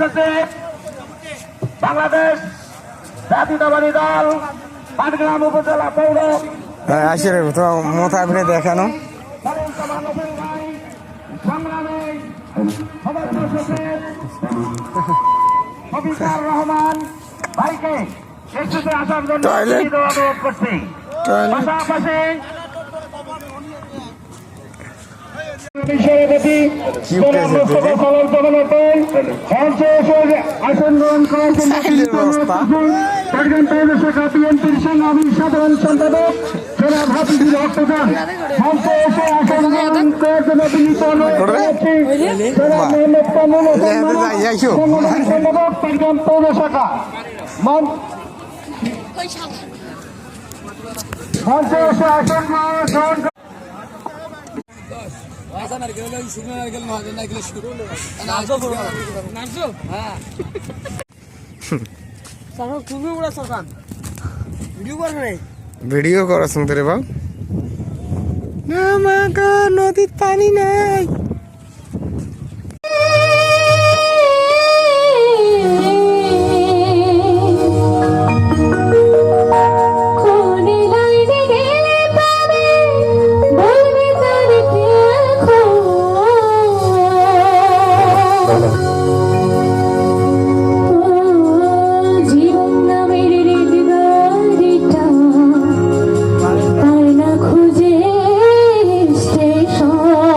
সচিব বাংলাদেশ জাতীয়তাবাদী দল পাটগ্রাম উপজেলা পৌর। আসে রে তো মাথা ঘুরে দেখানো সংগ্রামী সদস্য সচিব রহমান ভাইকে আসার জন্য. পাশাপাশি সভাপতি কি জনাব উঠেছে মোস্তফা দেখে? সালাম জগন্নাথন মঞ্চে এসে আসন গ্রহণ করার জন্য সাইলের ব্যবস্থা। পাটগ্রাম পৌর শাখা বিএনপির সংগ্রামী সাধারণ সম্পাদক জনাব হাফিজুল হক প্রধান মঞ্চে এসে আসন গ্রহণ করার জন্য বিনীত মোহাম্মদ কামরুল হোসেন সম্পাদক পাটগ্রাম পৌর শাখা মঞ্চে এসে আসন গ্রহণ ভিডিও কর রে। ভিডিও করা শুনতে রে বাবু না মা গো নদীর পানি নাই।